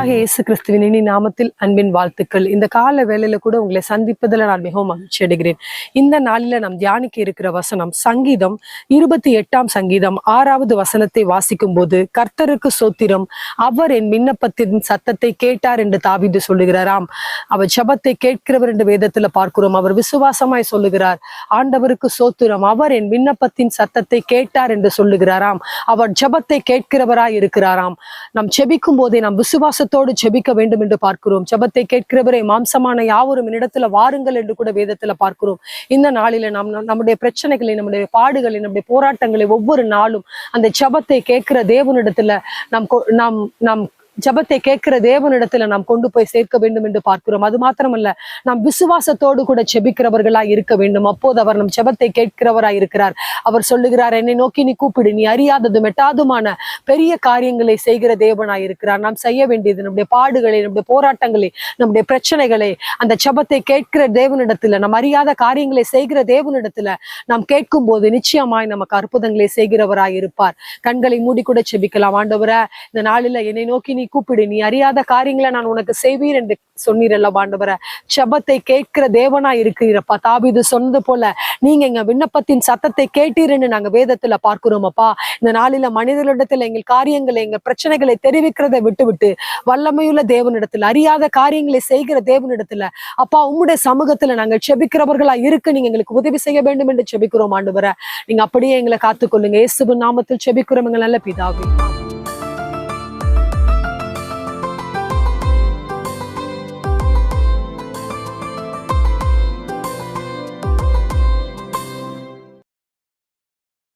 கர்த்தராக இயேசு கிறிஸ்துவின் இனி நாமத்தில் அன்பின் வாழ்த்துக்கள். இந்த கால வேலையில கூட உங்களை சந்திப்பதில் நான் மிகவும் மகிழ்ச்சி அடைகிறேன். இந்த நாளில நாம் தியானிக்க இருக்கிற வசனம் சங்கீதம் இருபத்தி எட்டாம் சங்கீதம் ஆறாவது வசனத்தை வாசிக்கும் போது கர்த்தருக்கு சோத்திரம் அவர் என் விண்ணப்பத்தின் சத்தத்தை கேட்டார் என்று தாவீது சொல்லுகிறாராம். அவர் ஜபத்தை கேட்கிறவர் என்று வேதத்துல பார்க்கிறோம். அவர் விசுவாசமாய் சொல்லுகிறார் ஆண்டவருக்கு சோத்திரம் அவர் என் விண்ணப்பத்தின் சத்தத்தை கேட்டார் என்று சொல்லுகிறாராம். அவர் ஜபத்தை கேட்கிறவராய் இருக்கிறாராம். நாம் செபிக்கும் போதே நாம் விசுவாசத்தோடு செபிக்க வேண்டும் என்று பார்க்கிறோம். ஜெபத்தை கேட்கிறவரை மாம்சமான யாவரும் என்னிடத்துல வாருங்கள் என்று கூட வேதத்துல பார்க்கிறோம். இந்த நாளில நாம் நம்- நம்முடைய பிரச்சனைகளை நம்முடைய பாடுகளை நம்முடைய போராட்டங்களை ஒவ்வொரு நாளும் அந்த ஜெபத்தை கேட்கிற தேவனிடத்துல நாம் நாம் நாம் ஜெபத்தை கேட்கிற தேவனிடத்துல நாம் கொண்டு போய் சேர்க்க வேண்டும் என்று பார்க்கிறோம். அது மாத்திரமல்ல நாம் விசுவாசத்தோடு கூட செபிக்கிறவர்களா இருக்க வேண்டும். அப்போது அவர் நம் ஜபத்தை கேட்கிறவராய் இருக்கிறார். அவர் சொல்லுகிறார் என்னை நோக்கி நீ கூப்பிடு. நீ அறியாததும் எட்டாதுமான பெரிய காரியங்களை செய்கிற தேவனாய் இருக்கிறார். நாம் செய்ய வேண்டியது நம்முடைய பாடுகளை நம்முடைய போராட்டங்களை நம்முடைய பிரச்சனைகளை அந்த ஜெபத்தை கேட்கிற தேவனிடத்துல நாம் அறியாத காரியங்களை செய்கிற தேவனிடத்துல நாம் கேட்கும் போது நிச்சயமாய் நமக்கு அற்புதங்களை செய்கிறவராய் இருப்பார். கண்களை மூடி கூட செபிக்கலாம் ஆண்டவர இந்த நாளில என்னை நோக்கி நீ கூப்பிடு நீ அறியாத காரியங்களை நான் உனக்கு செய்வீர் என்று சொன்னீரல்ல ஆண்டவரே. சபத்தை கேட்கிற தேவனா இருக்கிறீரப்பா. தாபீது சொன்னது போல நீங்க எங்க விண்ணப்பத்தின் சத்தத்தை கேட்டீர்னு நாங்க வேதத்துல பார்க்கிறோம் அப்பா. இந்த நாளில மனிதர்களிடத்துல எங்கள் காரியங்களை எங்க பிரச்சனைகளை தெரிவிக்கிறதை விட்டு விட்டு வல்லமையுள்ள தேவனிடத்துல அறியாத காரியங்களை செய்கிற தேவனிடத்துல அப்பா உம்முடைய சமூகத்துல நாங்கள் செபிக்கிறவர்களா இருக்கு. நீங்க எங்களுக்கு உதவி செய்ய வேண்டும் என்று செபிக்கிறோம் ஆண்டு வர நீங்க அப்படியே எங்களை காத்துக்கொள்ளுங்க. இயேசுவின் நாமத்தில் செபிக்கிறோம் எங்கள் நல்ல பிதாவே.